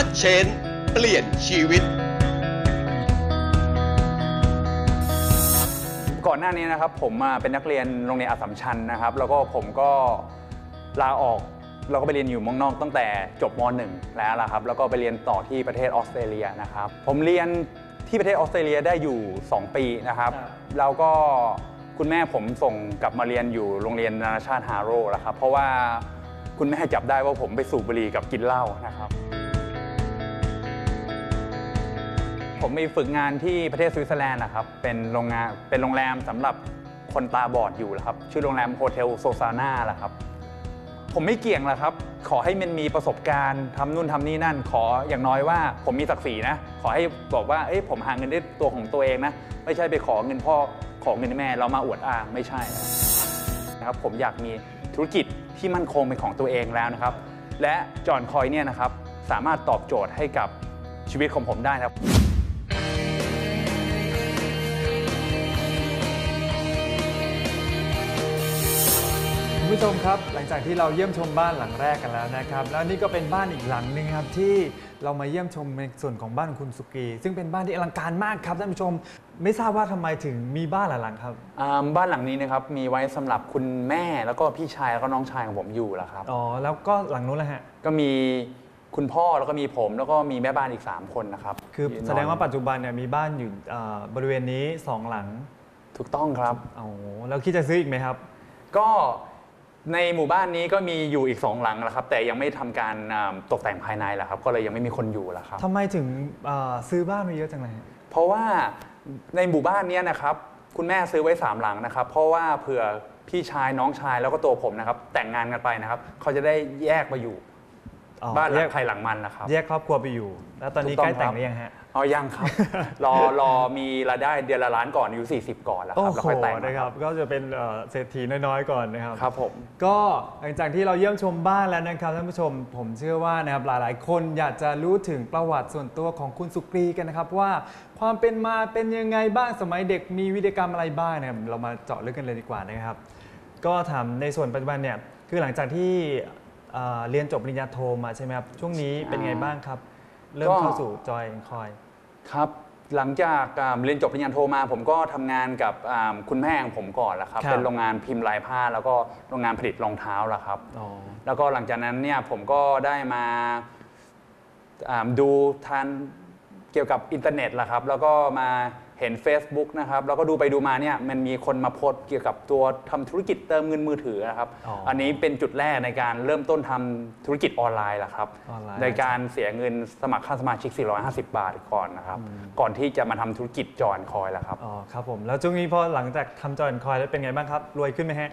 ชัดเชนเปลี่ยนชีวิต ก่อนหน้านี้นะครับผมมาเป็นนักเรียนโรงเรียนอัสสัมชัญนะครับ แล้วก็ผมก็ลาออกแล้วก็ไปเรียนอยู่เมืองนอกตั้งแต่จบม .1 แล้วล่ะครับ แล้วก็ไปเรียนต่อที่ประเทศออสเตรเลียนะครับ ผมเรียนที่ประเทศออสเตรเลียได้อยู่ 2 ปีนะครับแล้วก็คุณแม่ผมส่งกลับมาเรียนอยู่โรงเรียนนานาชาติฮาโร่แล้วครับ เพราะว่าคุณแม่จับได้ว่าผมไปสูบบุหรี่กับกินเหล้านะครับ ผมมีฝึกงานที่ประเทศสวิตเซอร์แลนด์นะครับ เป็นโรงงาน เป็นโรงแรมสำหรับคนตาบอดอยู่ล้วครับ ชื่อโรงแรมโฮเทลโซซาน่าละครับ ผมไม่เกี่ยงล้วครับ ขอให้มันมีประสบการณ์ทำนู่นทำนี่นั่น ขออย่างน้อยว่า ผมมีศักดิ์ศรีนะ ขอให้บอกว่า เอ้ย ผมหาเงินได้ตัวของตัวเองนะ ไม่ใช่ไปขอเงินพ่อ ขอเงินแม่ เรามาอวดอ้าง ไม่ใช่นะครับ ผมอยากมีธุรกิจที่มั่นคงเป็นของตัวเองแล้วนะครับ และจอห์นคอยเนี่ยนะครับ สามารถตอบโจทย์ให้กับชีวิตของผมได้ครับ คุณผู้ชมครับ หลังจากที่เราเยี่ยมชมบ้านหลังแรกกันแล้วนะครับ แล้วนี่ก็เป็นบ้านอีกหลังหนึ่งครับที่เรามาเยี่ยมชมในส่วนของบ้านของคุณสุกีซึ่งเป็นบ้านที่อลังการมากครับท่านผู้ชม ไม่ทราบว่าทำไมถึงมีบ้านหลายหลังครับ อ่าบ้านหลังนี้นะครับมีไว้สำหรับคุณแม่แล้วก็พี่ชายแล้วก็น้องชายของผมอยู่แล้วครับ อ๋อแล้วก็หลังนู้นแหละฮะก็มีคุณพ่อแล้วก็มีผมแล้วก็มีแม่บ้านอีก 3 คนนะครับคือยืนนนแสดงว่าปัจจุบันเนี่ยมีบ้านอยู่อ่าบริเวณนี้สองหลังถูกต้องครับอ๋อแล้วคิดจะซื้ออีกไหมครับ ก็ ในหมู่บ้านนี้ก็มีอยู่อีก 2 หลังแล้วครับ แต่ยังไม่ทำการอ่าตกแต่งภายในแหละครับ ก็เลยยังไม่มีคนอยู่แล้วครับ ทำไมถึงอ่าซื้อบ้านมาเยอะจังเลยฮะ เพราะว่าในหมู่บ้านเนี้ยนะครับ คุณแม่ซื้อไว้สามหลังนะครับ เพราะว่าเผื่อพี่ชายน้องชายแล้วก็ตัวผมนะครับ แต่งงานกันไปนะครับ เขาจะได้แยกมาอยู่ อ๋อบ้านหลัแยงกใครหลังมันนะครับ แยกครอบครัวไปอยู่ แล้วตอนนี้ถูกต้ใกองล้แต่งครับ หรือยังฮะ อ๋อยังครับ รอรอมีรายได้เดือนละล้านก่อนอายุ40 ก่อนแล้วคโอ้รับแล้วโหค่อยแต่งนะครับ ก็จะเป็นเอ่อเศรษฐีน้อยๆก่อนนะครับ ครับผม ก็หลังจากที่เราเยี่ยมชมบ้านแล้วนะครับท่านผู้ชม ผมเชื่อว่านะครับหลายๆ คนอยากจะรู้ถึงประวัติส่วนตัวของคุณสุกรีกันนะครับ ว่าความเป็นมาเป็นยังไงบ้างสมัยเด็กมีวิธีกรรมอะไรบ้างนะครับเรามาเจาะลึกกันเลยดีกว่านะครับ ก็ถามในส่วนปัจจุบันเนี่ยคือหลังจากที่เอ่อเรียนจบปริญญาโทมาใช่ไหมครับ ช่วงนี้เป็นไงบ้างครับ เริ่มเข้าสู่จอยคอย ครับ หลังจากอ่าเรียนจบปริญญาโทมา ผมก็ทำงานกับอ่าคุณแม่ของผมก่อนแหละครับ ครับ เป็นโรงงานพิมพ์ลายผ้า แล้วก็โรงงานผลิตรองเท้าแหละครับ อ๋อ แล้วก็หลังจากนั้นเนี่ยผมก็ได้มาอ่าดูทันเกี่ยวกับอินเทอร์เน็ตแหละครับ แล้วก็มา เห็น Facebook นะครับแล้วก็ดูไปดูมาเนี่ยมันมีคนมาโพสต์เกี่ยวกับตัวทำธุรกิจเติมเงินมือถือนะครับอ๋ออัอันนี้เป็นจุดแรกในการเริ่มต้นทำธุรกิจออนไลน์แหละครับออนไลน์ในการเสียเงินสมัครค่าสมาชิก 450 บาทก่อนนะครับก่อนที่จะมาทำธุรกิจจอนคอยแหละครับอ๋อครับผมแล้วช่วงนี้พอหลังจากทำจอยคอยแล้วเป็นไงบ้างครับรวยขึ้นไหมฮะ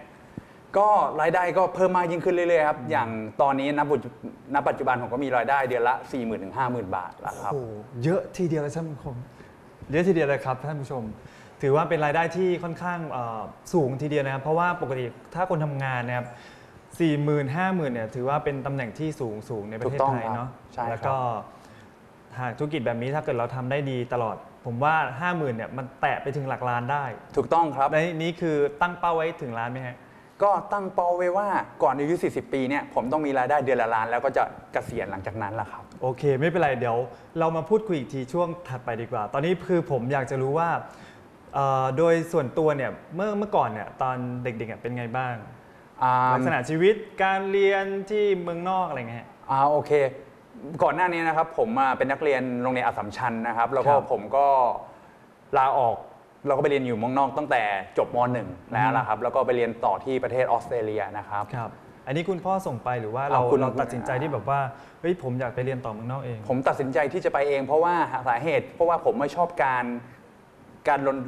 ก็รายได้ก็เพิ่มมากยิ่งขึ้นเรื่อยๆครับ อย่างตอนนี้ณปัจจุณปัจจุบันผมก็มีรายได้เดือนละ 4 0 0 0 0 ถึง 50,000 บาทแล้วครับ โอ้โหเยอะทีเดียวเลยท่านผู้ชม เยอะทีเดียวเลยครับท่านผู้ชม ถือว่าเป็นรายได้ที่ค่อนข้างเอ่อสูงทีเดียวนะครับ เพราะว่าปกติถ้าคนทำงานนะครับสี่หมื่นห้าหมื่นเนี่ยถือว่าเป็นตำแหน่งที่สูงสูงในประเทศถูกต้องไทยครับเนาะใช่ครับ แล้วก็หากธุรกิจแบบนี้ถ้าเกิดเราทำได้ดีตลอด ผมว่าห้าหมื่นเนี่ยมันแตะไปถึงหลักล้านได้ถูกต้องครับ ในนี้คือตั้งเป้าไว้ถึงล้านไหมฮะ ก็ตั้งเป้าไว้ว่าก่อนอายุ 40 ปีเนี่ยผมต้องมีรายได้เดือนละล้านแล้วก็จะเกษียณหลังจากนั้นแหละครับ โอเค ไม่เป็นไรเดี๋ยว เรามาพูดคุยอีกทีช่วงถัดไปดีกว่า ตอนนี้คือผมอยากจะรู้ว่าเอ่อโดยส่วนตัวเนี่ยเมื่อเมื่อก่อนเนี่ยตอนเด็กๆอะเป็นไงบ้างอ่าลักษณะชีวิตการเรียนที่เมืองนอกอะไรเงี้ย อ่าโอเค ก่อนหน้านี้นะครับผมมาเป็นนักเรียนโรงเรียนอัสสัมชัญนะครับ แล้วก็ครับผมก็ลาออกเราก็ไปเรียนอยู่เมืองนอกตั้งแต่จบม .1 แล้วล่ะครับแล้วก็ไปเรียนต่อที่ประเทศออสเตรเลียนะครับ ครับ อันนี้คุณพ่อส่งไปหรือว่าเราอ่าคุณเราตัดสินใจที่แบบว่าเฮ้ยผมอยากไปเรียนต่อเมืองนอกเอง ผมตัดสินใจที่จะไปเอง เพราะว่าหาสาเหตุ เพราะว่าผมไม่ชอบการการลน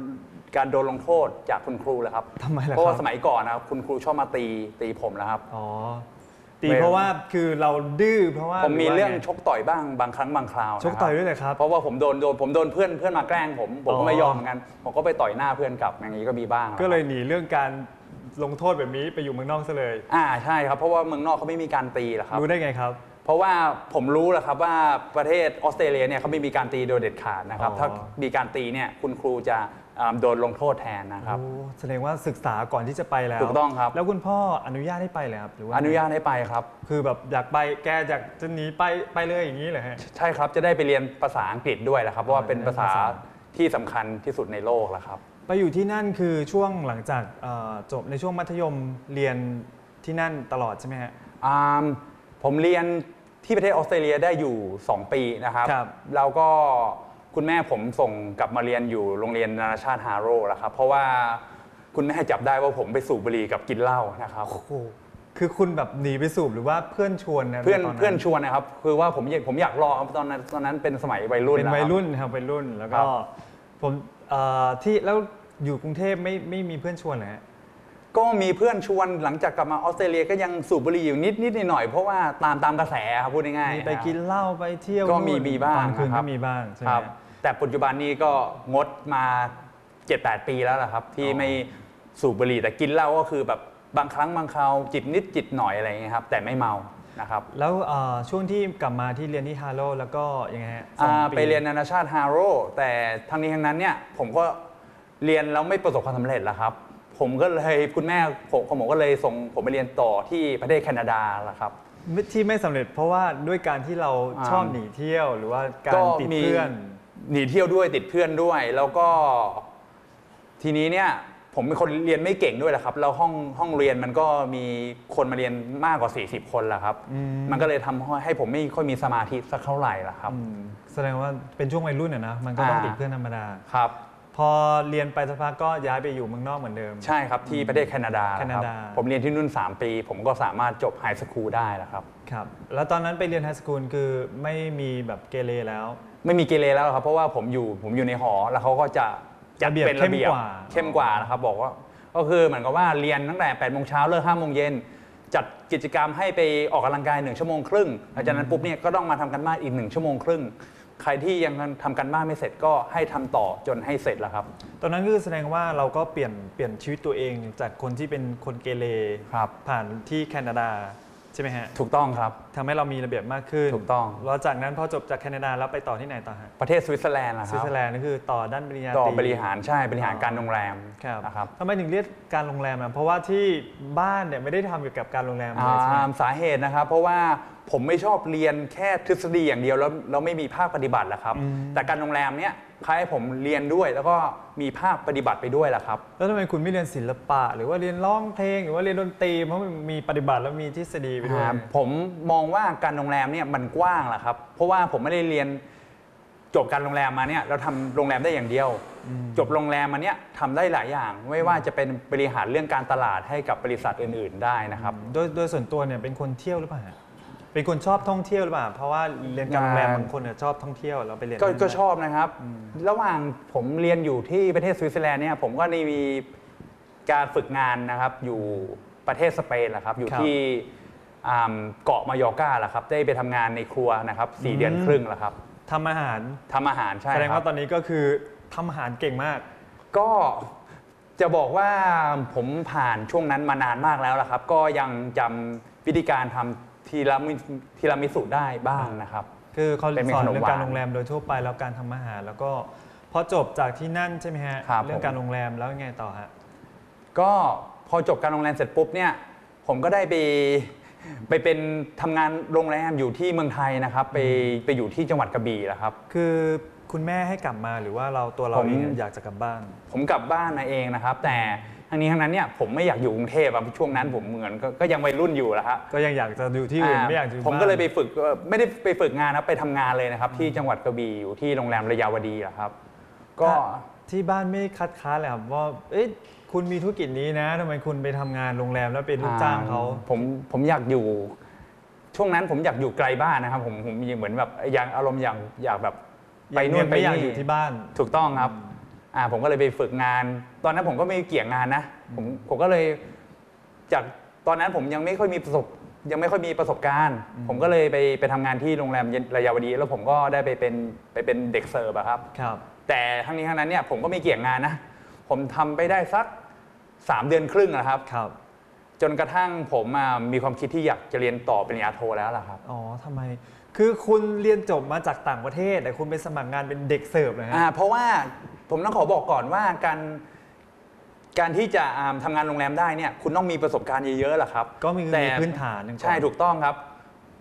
การโดนลงโทษจากคุณครูเลยครับทำไมล่ะเพราะคว่ารับสมัยก่อนนะครับคุณครูชอบมาตีตีผมนะครับ อ๋อตีเพราะว่าคือเราดื้อเพราะว่าผมมีหว่าเรื่องไชกต่อยบ้างบางครั้งบางคราวนะครับชกต่อยด้วยเหรอครับ เพราะว่าผมโดนโดนผมโดนเพื่อนเพื่อนมาแกล้งผมผมอ๋ก็อ ไม่ยอมเหมือนกันผมก็ไปต่อยหน้าเพื่อนกลับอย่างนี้ก็มีบ้างก็เลยหนีเรื่องการ ลงโทษแบบนี้ไปอยู่เมืองนอกซะเลยอ่าใช่ครับเพราะว่าเมืองนอกเขาไม่มีการตีหรอกครับ รู้ได้ไงครับ เพราะว่าผมรู้แหละครับว่าประเทศออสเตรเลียเนี่ยเขาไม่มีการตีโดยเด็ดขาดนะครับ อ๋อ ถ้ามีการตีเนี่ยคุณครูจะอ่าโดนลงโทษแทนนะครับ โอ้แสดงว่าศึกษาก่อนที่จะไปแล้วถูกต้องครับ แล้วคุณพ่ออนุญาตให้ไปเลยครับหรือว่าอนุญาตให้ไปครับ คือแบบอยากไปแกอยากจะหนีไปไปเลยอย่างนี้เหรอฮะ ใช่ครับจะได้ไปเรียนภาษาอังกฤษด้วยแหละครับเพราะว่าเป็นภาษาภาษาที่สำคัญที่สุดในโลกแล้วครับ ไปอยู่ที่นั่นคือช่วงหลังจากเอ่อจบในช่วงมัธยมเรียนที่นั่นตลอดใช่ไหมฮะ อ่าผมเรียนที่ประเทศออสเตรเลียได้อยู่ 2 ปีนะครับ ครับ แล้วก็คุณแม่ผมส่งกลับมาเรียนอยู่โรงเรียนนานาชาติฮาโร่แล้วครับ เพราะว่าคุณแม่จับได้ว่าผมไปสูบบุหรี่กับกินเหล้านะครับ โอ้โหคือคุณแบบหนีไปสูบหรือว่าเพื่อนชวนนะเพื่อนใตเพื่อนชวนนะครับ คือว่าผมอยากผมอยากลองตอนนั้นตอนนั้นเป็นสมัยวัยรุ่นเป็นแล้วัยคบ รุ่นครับวัยรุ่นแล้วครัก็บผมเอ่อที่แล้ว อยู่กรุงเทพไม่ไม่มีเพื่อนชวนเหรอฮะ ก็มีเพื่อนชวนหลังจากกลับมาออสเตรเลียก็ยังสูบบุหรี่อยู่นิดนิดหน่อยๆเพราะว่าตามตามกระแสครับพูดง่ายๆมีไปกินเหล้าไปเที่ยวก็มีนู่นมีบ้างตอนคืนนะครัก็บ มีบ้างใช่ไหมครับฮะแต่ปัจจุบันนี้ก็งดมา 7-8 ปีแล้วล่ะครับ ที่อ๋อ ไม่สูบบุหรี่แต่กินเหล้าก็คือแบบบางครั้งบางคราวจิบนิดจิบหน่อยอะไรอย่างเงี้ยครับแต่ไม่เมานะครับแล้วเอ่อช่วงที่กลับมาที่เรียนที่ฮาร์โลแล้วก็ยังไงฮะสองอ่าปีไปเรียนนานาชาติฮาโร่แต่ทั้งนี้ทั้งนั้นเนี่ยผมก็ เรียนแล้วไม่ประสบความสำเร็จแล้วครับ ผมก็เลยคุณแม่ผมผมก็เลยส่งผมไปเรียนต่อที่ประเทศแคนาดาแล้วครับ ที่ไม่สำเร็จเพราะว่าด้วยการที่เราอ่า ชอบหนีเที่ยวหรือว่าการติดเพื่อน หนีเที่ยวด้วยติดเพื่อนด้วย แล้วก็ ทีนี้เนี่ย ผมเป็นคนเรียนไม่เก่งด้วยแหละครับ แล้วห้องห้องเรียนมันก็มีคนมาเรียนมากกว่า 40 คนแหละครับอืมมันก็เลยทำให้ให้ผมไม่ค่อยมีสมาธิสักเท่าไหร่ละครับ อืมแสดงว่าเป็นช่วงวัยรุ่นอะนะมันก็ต้องอ่า ติดเพื่อนธรรมดา ครับพ อเรียนไปสักพักก็ย้ายไปอยู่เมืองนอกเหมือนเดิม ใช่ครับ ที่ประเทศแคนาดาแคนาดา ครับผมเรียนที่นู่น 3 ปี ผมก็สามารถจบไฮสคูลได้แล้วครับ ครับ แล้วตอนนั้นไปเรียนไฮสคูลคือไม่มีแบบเกเรแล้ว ไม่มีเกเรแล้วครับ เพราะว่าผมอยู่ผมอยู่ในหอ แล้วเขาก็จะจัดระเบียบเป็นระเบียบเข้มกว่า เข้มกว่านะครับบอกว่าก็คือเหมือนกับว่าเรียนตั้งแต่8ปดโมงเช้าเลิกห้าโมงเย็นจัดกิจกรรมให้ไปออกกำลังกายหนึ่งชั่วโมงครึ่งหลังจากนั้นปุ๊บเนี่ยก็ต้องมาทำกันบ้านอีกหนึ่งชั่วโมงครึ่ง ใครที่ยังทำกันบ้านไม่เสร็จก็ให้ทำต่อจนให้เสร็จแล้วครับ ตอนนั้นคือแสดงว่าเราก็เปลี่ยนเปลี่ยนชีวิตตัวเองจากคนที่เป็นคนเกเรครับ ผ่านที่แคนาดาใช่ไหมฮะถูกต้องครับ ทำให้เรามีระเบียบมากขึ้นถูกต้อง แล้วจากนั้นพอจบจากแคนาดาแล้วไปต่อที่ไหนต่อฮะประเทศสวิตเซอร์แลนด์นะคสวิรัตบเซอร์แลนด์นี่คือต่อด้านปริญญาตรี ต่อบริหารใช่บริหารการโรงแรมครับนะครับ ทำไมถึงเรียกการโรงแรมอะเพราะว่าที่บ้านเนี่ยไม่ได้ทำเกี่ยวกับการโรงแรมเลยใช่ไหม อ่าสาเหตุนะครับเพราะว่าผมไม่ชอบเรียนแค่ทฤษฎีอย่างเดียวแล้วเราไม่มีภาคปฏิบัติแหละครับอืมแต่การโรงแรมเนี้ยใครให้ผมเรียนด้วยแล้วก็มีภาคปฏิบัติไปด้วยแหละครับ แล้วทำไมคุณไม่เรียนศิลปะ หรือว่าเรียนร้องเพลงหรือว่าเรียนดนตรีเพราะมันมีปฏิบัติแล้วมีทฤษฎีไปด้วยอ่าผมมองว่าการโรงแรมเนี่ยมันกว้างแหละครับ เพราะว่าผมไม่ได้เรียนจบการโรงแรมมาเนี่ยเราทำโรงแรมได้อย่างเดียว จบโรงแรมมาเนี่ยทำได้หลายอย่าง ไม่ว่าจะเป็นบริหารเรื่องการตลาดให้กับบริษัทอื่น ๆ ได้นะครับ โดยโดยส่วนตัวเนี่ยเป็นคนเที่ยวหรือเปล่าฮะ เป็นคนชอบท่องเที่ยวหรือเปล่า เพราะว่าเรียนการโรงแรมอ่าบางคนเนี่ยชอบท่องเที่ยวแล้วไปเรียนก็นั่นก็ได้ชอบนะครับ ระหว่างผมเรียนอยู่ที่ประเทศสวิตเซอร์แลนด์เนี่ยผมก็ได้มีการฝึกงานนะครับอยู่ประเทศสเปนแหละครับอยู่ครับที่อ่าเกาะมายอร์กาแหละครับ ได้ไปทำงานในครัวนะครับสี่อืมเดือนครึ่งแล้วครับทำอาหารทำอาหารใช่แสดงครัว่าบตอนนี้ก็คือทำอาหารเก่งมาก ก็จะบอกว่าผมผ่านช่วงนั้นมานานมากแล้วละครับ ก็ยังจำวิธีการทำ ทีรามิทีรามิสุได้บ้างนะครับ คือเขาเป็นเมนูสอนเรื่องการหวานโรงแรมโดยทั่วไปแล้วการทำอาหาร แล้วก็พอจบจากที่นั่นใช่ไหมฮะครับเรื่องผมการโรงแรมแล้วยังไงต่อฮะ ก็พอจบการโรงแรมเสร็จปุ๊บเนี่ยผมก็ได้ไปไปเป็นทำงานโรงแรมอยู่ที่เมืองไทยนะครับ ไปไปอยู่ที่จังหวัดกระบี่แหละครับ คือคุณแม่ให้กลับมาหรือว่าเราตัวเราผม เองเนี่ยอยากจะกลับบ้าน ผมกลับบ้านมาเองนะครับ แต่ ทั้งนี้ทั้งนั้นเนี่ยผมไม่อยากอยู่กรุงเทพอะช่วงนั้นผมเหมือนก็ก็ยังวัยรุ่นอยู่แหละครับก็ยังอยากจะอยู่ที่อื่นไม่อยากอยู่ผมบ้านก็เลยไปฝึกเอ่อไม่ได้ไปฝึกงานนะไปทำงานเลยนะครับ ที่จังหวัดกระบี่อยู่ที่โรงแรมระยาวดีแหละครับ ก็ถ้าที่บ้านไม่คัดค้านเลยครับว่าเอ๊ะคุณมีธุรกิจนี้นะทำไมคุณไปทำงานโรงแรมแล้วเป็นลูกจ้างเขาผมผมอยากอยู่ ช่วงนั้นผมอยากอยู่ไกลบ้านนะครับ ผมผมเหมือนแบบอยากอารมณ์อยากอยากแบบไปนู่นไปไม่อยากนี่อยู่ที่บ้าน ถูกต้องครับ อ่าผมก็เลยไปฝึกงาน ตอนนั้นผมก็ไม่เกี่ยงงานนะผมผมก็เลยจากตอนนั้นผมยังไม่ค่อยมีประสบยังไม่ค่อยมีประสบการณ์ ผมก็เลยไปไปทำงานที่โรงแรมระยาวดี แล้วผมก็ได้ไปเป็นไปเป็นเด็กเสิร์ฟอะครับ ครับ แต่ทั้งนี้ทั้งนั้นเนี่ยผมก็ไม่เกี่ยงงานนะ ผมทำไปได้สัก 3 เดือนครึ่งนะครับ ครับ จนกระทั่งผมอะมีความคิดที่อยากจะเรียนต่อปริญญาโทแล้วล่ะครับ อ๋อทำไม คือคือคุณเรียนจบมาจากต่างประเทศ แต่คุณไปสมัครงานเป็นเด็กเสิร์ฟนะฮะ อ่าเพราะว่าผมต้องขอบอกก่อนว่าการการที่จะอ่าทำงานโรงแรมได้เนี่ยคุณต้องมีประสบการณ์เยอะๆแหละครับก็มีแต่มีพื้นฐานหนึ่งก่อน ใช่ถูกต้องครับ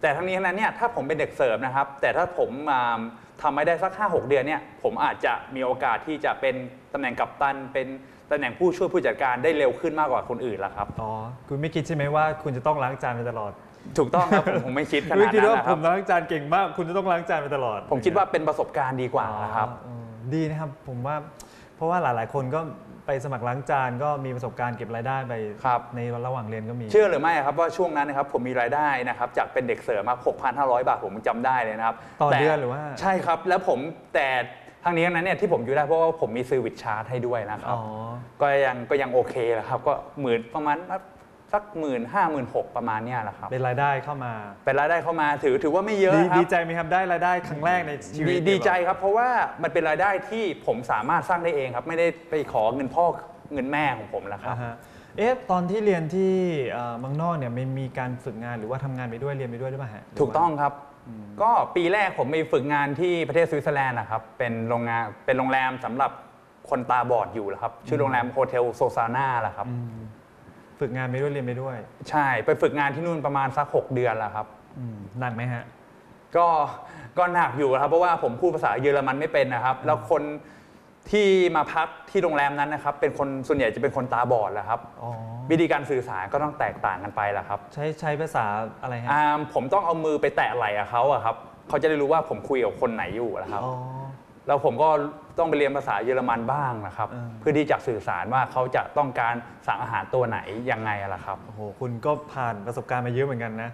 แต่ทั้งนี้ทั้งนั้นเนี่ยถ้าผมเป็นเด็กเสิร์ฟนะครับ แต่ถ้าผมอ่าทำไม่ได้สัก 5 6 เดือนเนี่ยผมอาจจะมีโอกาสที่จะเป็นตำแหน่งกัปตัน เป็นตำแหน่งผู้ช่วยผู้จัดการได้เร็วขึ้นมากกว่าคนอื่นละครับ อ๋อ คุณไม่คิดใช่ไหมว่าคุณจะต้องล้างจานไปตลอด ถูกต้องครับผมผมไม่คิดขนาดไม่คิดนั้นว่านะคผรับมล้างจานเก่งมาก คุณจะต้องล้างจานไปตลอดผมคิดว่าเป็นประสบการณ์ดีกว่าอ๋อนะครับเออดีนะครับ ผมว่า เพราะว่าหลาย ๆ คนก็ไปสมัครล้างจานก็มีประสบการณ์เก็บรายได้ไปครับ ในระหว่างเรียนก็มี เชื่อหรือไม่ครับว่าช่วงนั้นนะครับผมมีรายได้นะครับจากเป็นเด็กเสิร์ฟมา6,500 บาทผมจำได้เลยนะครับต่อแเดือนหรือว่า ใช่ครับ แล้วผมแต่ทางนี้ทั้งนั้นเนี่ยที่ผมอยู่ได้เพราะว่าผมมีซื้อวิดชาร์จให้ด้วยนะครับ อ๋อ ก็ยังก็ยังโอเคแหละครับ ก็หมื่นประมาณ สักหมื่นห้าหมื่นหกประมาณเนี้ยแหละครับ เป็นรายได้เข้ามา เป็นรายได้เข้ามาถือถือว่าไม่เยอะดีครัดีบใจไหมครับได้รายได้ครั้งแรกในชีวิดีตดีใจเลยเหรอครับเพราะว่ามันเป็นรายได้ที่ผมสามารถสร้างได้เองครับ ไม่ได้ไปขอเงินพ่อเงินแม่ของผมนะครับอ่าฮะเอ๊ะตอนที่เรียนที่เอ่อเมืองนอกเนี่ยมันมีการฝึกงานหรือว่าทำงานไปด้วยเรียนไปด้วยหรือเปล่าฮะหรืว่าถูกต้องครับ ก็ปีแรกผมไปฝึกงานที่ประเทศสวิตเซอร์แลนด์นะครับเป็นโรงงานเป็นโรงแรมสำหรับคนตาบอดอยู่แหละครับ ชื่อโรงแรมโฮเทลโซซาน่าแหละครับอืม ฝึกงานไปด้วยเรียนไปด้วย ใช่ไปฝึกงานที่นู่นประมาณสัก 6 เดือนแล้วครับอืมหนักไหมฮะ ก็ก็หนักอยู่ครับเพราะว่าผมพูดภาษาเยอรมันไม่เป็นนะครับ แล้วคนที่มาพักที่โรงแรมนั้นนะครับ เป็นคนส่วนใหญ่จะเป็นคนตาบอดแหละครับ อ๋อ วิธีการสื่อสารก็ต้องแตกต่างกันไปแหละครับใช้ใช้ภาษาอะไรฮะ อ่าผมต้องเอามือไปแตะไหล่กับเขาอะครับเขาจะได้รู้ว่าผมคุยกับคนไหนอยู่นะครับ อ๋อ แล้วผมก็ต้องไปเรียนภาษาเยอรมันบ้างนะครับเออเพื่อที่จะสื่อสารว่าเขาจะต้องการสั่งอาหารตัวไหนยังไงอะล่ะครับ โอ้โห คุณก็ผ่านประสบการณ์มาเยอะเหมือนกันนะ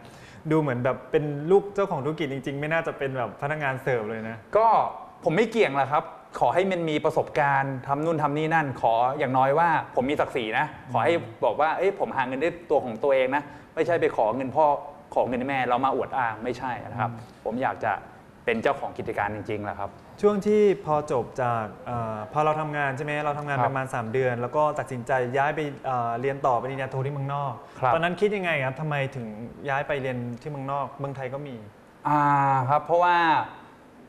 ดูเหมือนแบบเป็นลูกเจ้าของธุรกิจจริง ๆ ไม่น่าจะเป็นแบบพนักงานเสิร์ฟเลยนะ ก็ผมไม่เกี่ยงแหละครับ ขอให้มันมีประสบการณ์ทำนู่นทำนี่นั่น ขออย่างน้อยว่าผมมีศักดิ์ศรีนะ ขอให้บอกว่าเอ้ยผมหาเงินได้ตัวของตัวเองนะ ไม่ใช่ไปขอเงินพ่อขอเงินแม่เรามาอวดอ้างไม่ใช่นะครับ ผมอยากจะ เป็นเจ้าของกิจการจริงๆแหละครับ ช่วงที่พอจบจากเออพอเราทำงานใช่ไหมเราทำงานครับประมาณ 3 เดือน แล้วก็ตัดสินใจย้ายไปเอ่อเรียนต่อปริญญาโทที่เมืองนอก ครับ ตอนนั้นคิดยังไงครับทำไมถึงย้ายไปเรียนที่เมืองนอก เมืองไทยก็มี อ่าครับเพราะว่า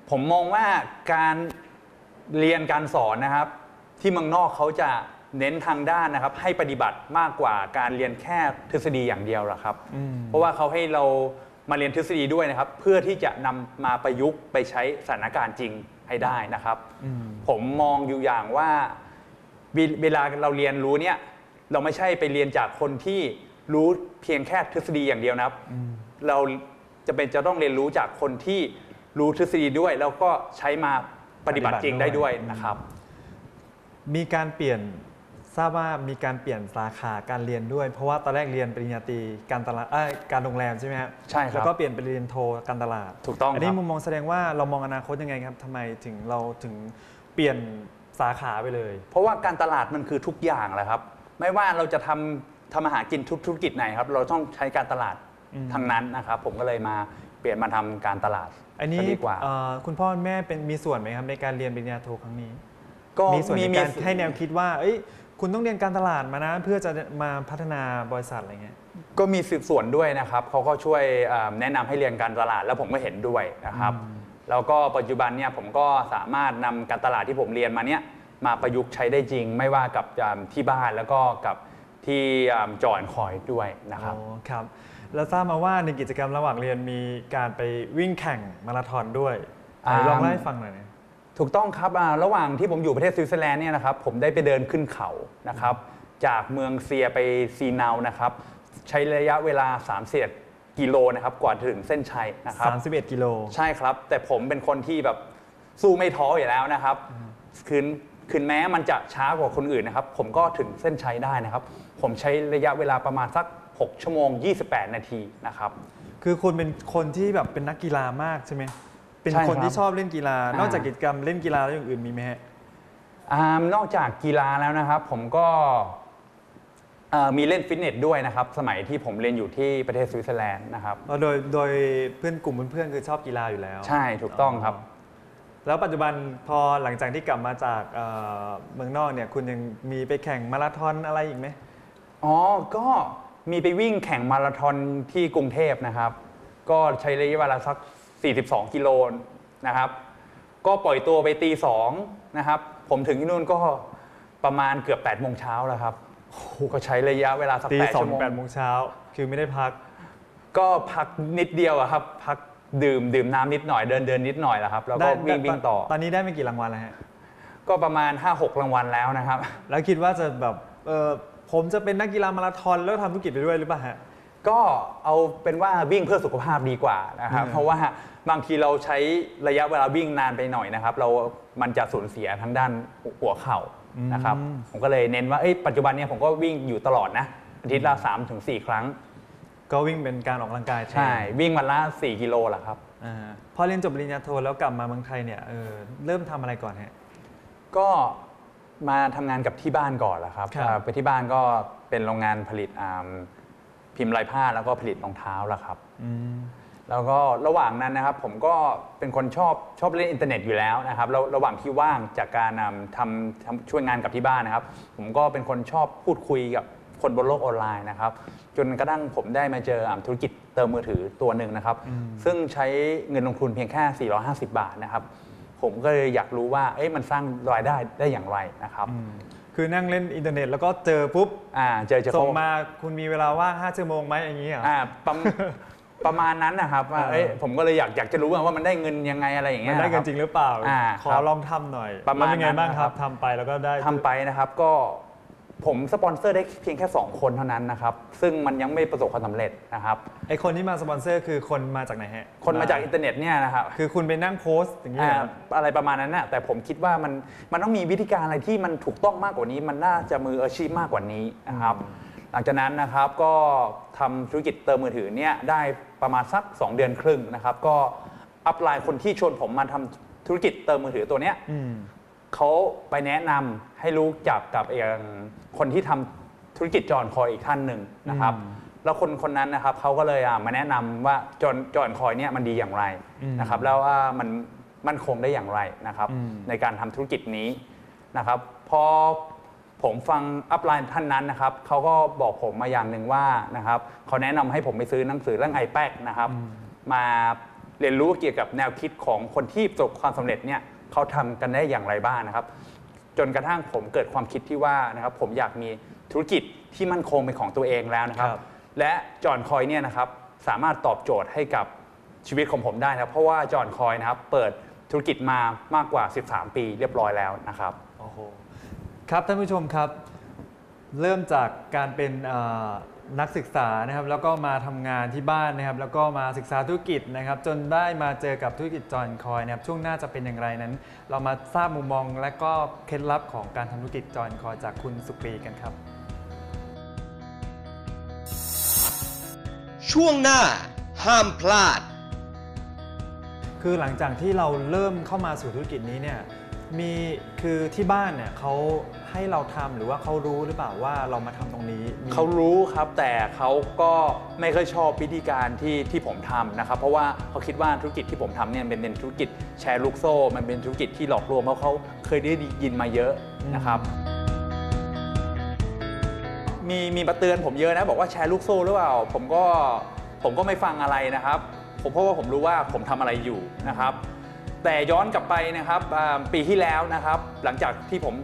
ผมมองว่าการเรียนการสอนนะครับ ที่เมืองนอกเขาจะเน้นทางด้านนะครับ ให้ปฏิบัติมากกว่าการเรียนแค่ทฤษฎีอย่างเดียวหรอกครับอืมเพราะว่าเขาให้เรา มาเรียนทฤษฎีด้วยนะครับ เพื่อที่จะนำมาประยุกต์ไปใช้สถานการณ์จริงให้ได้นะครับอืมผมมองอยู่อย่างว่าเวเวลาเราเรียนรู้เนี่ยเราไม่ใช่ไปเรียนจากคนที่รู้เพียงแค่ทฤษฎีอย่างเดียวนะครับ เราจะเป็นจะต้องเรียนรู้จากคนที่รู้ทฤษฎีด้วย แล้วก็ใช้มาปฏิบัติจริงได้ด้วยนะครับ มีการเปลี่ยน ทราบว่ามีการเปลี่ยนสาขาการเรียนด้วย เพราะว่าตอนแรกเรียนปริญญาตรีการตลาดเอ้ยการโรงแรมใช่ไหมครับใช่ครับแล้วก็เปลี่ยนไปเรียนโทการตลาดถูกต้องอันนี้ครับ มุมมองแสดงว่าเรามองอนาคตยังไงครับทำไมถึงเราถึงเปลี่ยนสาขาไปเลย เพราะว่าการตลาดมันคือทุกอย่างแหละครับ ไม่ว่าเราจะทำทำอาหารกินทุกธุรกิจไหนครับ เราต้องใช้การตลาดอืมทั้งนั้นนะครับ ผมก็เลยมาเปลี่ยนมาทำการตลาดอันนี้ซะดีกว่า เอ่อคุณพ่อแม่เป็นมีส่วนไหมครับในการเรียนปริญญาโทครั้งนี้ ก็มีส่วนในมีการให้แนวคิดว่า เอ้ย คุณต้องเรียนการตลาดมานะ เพื่อจะมาพัฒนาบริษัทอะไรเงี้ย ก็มีสืบส่วนด้วยนะครับเขาก็ช่วยเอ่อแนะนำให้เรียนการตลาดแล้วผมก็เห็นด้วยนะครับ แล้วก็ปัจจุบันเนี่ยผมก็สามารถนำการตลาดที่ผมเรียนมาเนี่ยมาประยุกต์ใช้ได้จริง ไม่ว่ากับอ่าที่บ้านแล้วก็กับที่อ่าจอห์นคอยด้วยนะครับ อ๋อครับ แล้วทราบมาว่าในกิจกรรมระหว่างเรียนมีการไปวิ่งแข่งมาราธอนด้วยไหนอ่า ลองเล่าให้ฟังหน่อยนะ ถูกต้องครับอ่าระหว่างที่ผมอยู่ประเทศสวิตเซอร์แลนด์เนี่ยนะครับผมได้ไปเดินขึ้นเขานะครับจากเมืองเซียไปซีนาวนะครับใช้ระยะเวลา3 1กิโลนะครับกว่าจะถึงเส้นชัยนะครับ31กิโลใช่ครับ แต่ผมเป็นคนที่แบบสู้ไม่ท้ออยู่แล้วนะครับคืนคืนแม้มันจะช้ากว่าคนอื่นนะครับ ผมก็ถึงเส้นชัยได้นะครับ ผมใช้ระยะเวลาประมาณสัก 6 ชั่วโมง 28 นาทีนะครับ คือคุณเป็นคนที่แบบเป็นนักกีฬามากใช่ไหม เป็นใช่ครับคนที่ชอบเล่นกีฬาอ่านนอกจากกิจกรรมเล่นกีฬาแล้วอย่างอื่นมีไหมฮะอานอกจากกีฬาแล้วนะครับ ผมก็เอ่อมีเล่นฟิตเนสด้วยนะครับ สมัยที่ผมเรียนอยู่ที่ประเทศสวิตเซอร์แลนด์นะครับโดยโดยเพื่อนกลุ่มเพื่อนๆคือชอบกีฬาอยู่แล้วใช่ถูกต้องครับ แล้วปัจจุบันพอหลังจากที่กลับมาจากเอ่อเมืองนอกเนี่ยคุณยังมีไปแข่งมาราธอนอะไรอีกไหมอ๋อ ก็มีไปวิ่งแข่งมาราธอนที่กรุงเทพนะครับ ก็ใช้ระยะเวลาสัก 42 กิโลนะครับ ก็ปล่อยตัวไปตีสองนะครับ ผมถึงที่นู่นก็ประมาณเกือบ8โมงเช้าแล้วครับโอ้โหก็ใช้ระยะเวลาสักตีแปดสองชั่วโมงแปดโมงเช้าคือไม่ได้พัก ก็พักนิดเดียวอะครับ พักดื่มดื่มน้ำนิดหน่อยเดินเดินนิดหน่อยแล้วครับ แล้วก็วิ่งวิ่งต่อ ตอนนี้ได้ไม่กี่รางวัลแล้วฮะก็ประมาณ 5-6 รางวัลแล้วนะครับ แล้วคิดว่าจะแบบเออผมจะเป็นนักกีฬามาราธอนแล้วทำธุรกิจไปด้วยหรือเปล่าฮะ ก็เอาเป็นว่าวิ่งเพื่อสุขภาพดีกว่านะครับอืมเพราะว่าบางทีเราใช้ระยะเวลาวิ่งนานไปหน่อยนะครับ เรา มันจะสูญเสียทั้งด้านหัวเข่านะครับ ผมก็เลยเน้นว่าเอ้ยปัจจุบันเนี้ผมก็วิ่งอยู่ตลอดนะอาทิตย์ละ3ถึง4ครั้ง ก็วิ่งเป็นการออกกำลังกายแทนใช่ วิ่งวันละ4กิโลแหละครับอ่าพอเรียนจบปริญญาโทแล้วกลับมาเมืองไทยเนี่ยเออเริ่มทำอะไรก่อนฮะก็มาทำงานกับที่บ้านก่อนแหละครับครับอ่าไปที่บ้านก็เป็นโรงงานผลิตอ่า พิมพ์ลายผ้าแล้วก็ผลิตรองเท้าแหละครับอืมแล้วก็ระหว่างนั้นนะครับผมก็เป็นคนชอบชอบเล่นอินเทอร์เน็ตอยู่แล้วนะครับแล้วระหว่างที่ว่างจากการอ่าทำทำช่วยงานกับที่บ้านนะครับ ผมก็เป็นคนชอบพูดคุยกับคนบนโลกออนไลน์นะครับ จนกระทั่งผมได้มาเจออ่าธุรกิจเติมมือถือตัวหนึ่งนะครับ ซึ่งใช้เงินลงทุนเพียงแค่ 450 บาทนะครับ ผมก็เลยอยากรู้ว่าเอ๊ะมันสร้างรายได้ได้อย่างไรนะครับ คือนั่งเล่นอินเทอร์เน็ตแล้วก็เจอปุ๊บอ่าเจอเจอส่เขางมาคุณมีเวลาว่าง5ชั่วโมงไหมอย่างนี้เหรออ่าประมประมาณนั้นนะครับว่าเออเอ้ยผมก็เลยอยากอยากจะรู้ว่ามันได้เงินยังไงอะไรอย่างเงี้มัยนได้นะคเงิรันบจริงหรือเปล่าอ่าขอครับลองทำหน่อยประมาณแล้วเป็นไงบ้างครับนั้นนะครับทำไปแล้วก็ได้ทำไปนะครับ ก็ ผมสปอนเซอร์ได้เพียงแค่ 2 คนเท่านั้นนะครับ ซึ่งมันยังไม่ประสบความสำเร็จนะครับ ไอคนที่มาสปอนเซอร์คือคนมาจากไหนฮะคนมาจากอินเทอร์เน็ตเนี่ยนะครับคือคุณไปนั่งโพสต์อย่างนี้อ่าเหรออะไรประมาณนั้นนะแต่ผมคิดว่ามันมันต้องมีวิธีการอะไรที่มันถูกต้องมากกว่านี้ มันน่าจะมืออาชีพมากกว่านี้นะครับ หลังจากนั้นนะครับก็ทำธุรกิจเติมมือถือเนี่ยได้ประมาณสัก 2 เดือนครึ่งนะครับ ก็อัพไลน์คนที่ชวนผมมาทำธุรกิจเติมมือถือตัวเนี้ย อืม เขาไปแนะนำให้รู้จักกับอย่างคนที่ทำธุรกิจจอนคอยอีกท่านหนึ่งนะครับอืมแล้วคนคนนั้นนะครับเขาก็เลยอะมาแนะนำว่าจอนจอนคอยเนี่ยมันดีอย่างไรอืมนะครับ แล้วว่ามันมั่นคงได้อย่างไรนะครับ อืม ในการทำธุรกิจนี้นะครับพอผมฟังอัพไลน์ท่านนั้นนะครับเขาก็บอกผมมาอย่างหนึ่งว่านะครับเขาแนะนำให้ผมไปซื้อหนังสือเรื่อง iPad นะครับ มาเรียนรู้เกี่ยวกับแนวคิดของคนที่ประสบความสำเร็จเนี่ย เขาทำกันได้อย่างไรบ้างนะครับ จนกระทั่งผมเกิดความคิดที่ว่านะครับผมอยากมีธุรกิจที่มั่นคงเป็นของตัวเองแล้วนะครับครับและจอห์นคอยเนี่ยนะครับสามารถตอบโจทย์ให้กับชีวิตของผมได้นะครับเพราะว่าจอห์นคอยนะครับเปิดธุรกิจมามากกว่า 13 ปีเรียบร้อยแล้วนะครับโอ้โหครับท่านผู้ชมครับ เริ่มจากการเป็นเอ่อ นักศึกษานะครับแล้วก็มาทำงานที่บ้านนะครับแล้วก็มาศึกษาธุรกิจนะครับ จนได้มาเจอกับธุรกิจจอยคอยนะครับช่วงหน้าจะเป็นอย่างไรนั้น เรามาทราบมุมมองและก็เคล็ดลับของการทำธุรกิจจอยคอยจากคุณสุกรีกันครับ ช่วงหน้าห้ามพลาด คือหลังจากที่เราเริ่มเข้ามาสู่ธุรกิจนี้เนี่ย มีคือที่บ้านเนี่ยเขาให้เราทำหรือว่าเขารู้หรือเปล่าว่าเรามาทำตรงนี้มี เขารู้ครับแต่เขาก็ไม่ค่อยชอบวิธีการที่ที่ผมทำนะครับ เพราะว่าเขาคิดว่าธุรกิจที่ผมทำเนี่ยเป็นเป็นธุรกิจแชร์ลูกโซ่ มันเป็นธุรกิจที่หลอกลวงเพราะเขาเคยได้ยินมาเยอะนะครับ มีมีมาเตือนผมเยอะนะ บอกว่าแชร์ลูกโซ่หรือเปล่า ผมก็ผมก็ไม่ฟังอะไรนะครับ ผมเพราะว่าผมรู้ว่าผมทำอะไรอยู่นะครับ แต่ย้อนกลับไปนะครับอ่าปีที่แล้วนะครับ หลังจากที่ผม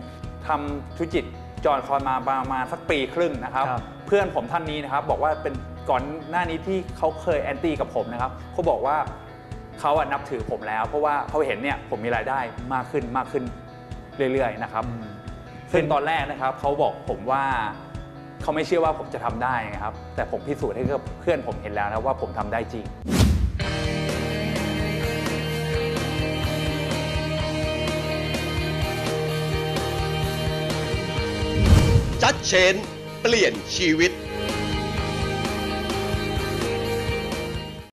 ทำธุรกิจจอนคอยมาประมาณสักปีครึ่งนะครับครับ เพื่อนผมท่านนี้นะครับ บอกว่าเป็นก่อนหน้านี้ที่เขาเคยแอนตี้กับผมนะครับเขาบอกว่าเขาอะนับถือผมแล้ว เพราะว่าเขาเห็นเนี่ยผมมีรายได้มากขึ้นมากขึ้นเรื่อยๆนะครับซึ่งตอนแรกนะครับเขาบอกผมว่าเขาไม่เชื่อว่าผมจะทำได้นะครับ แต่ผมพิสูจน์ให้กับเพื่อนผมเห็นแล้วนะว่าผมทำได้จริง เชน เปลี่ยนชีวิต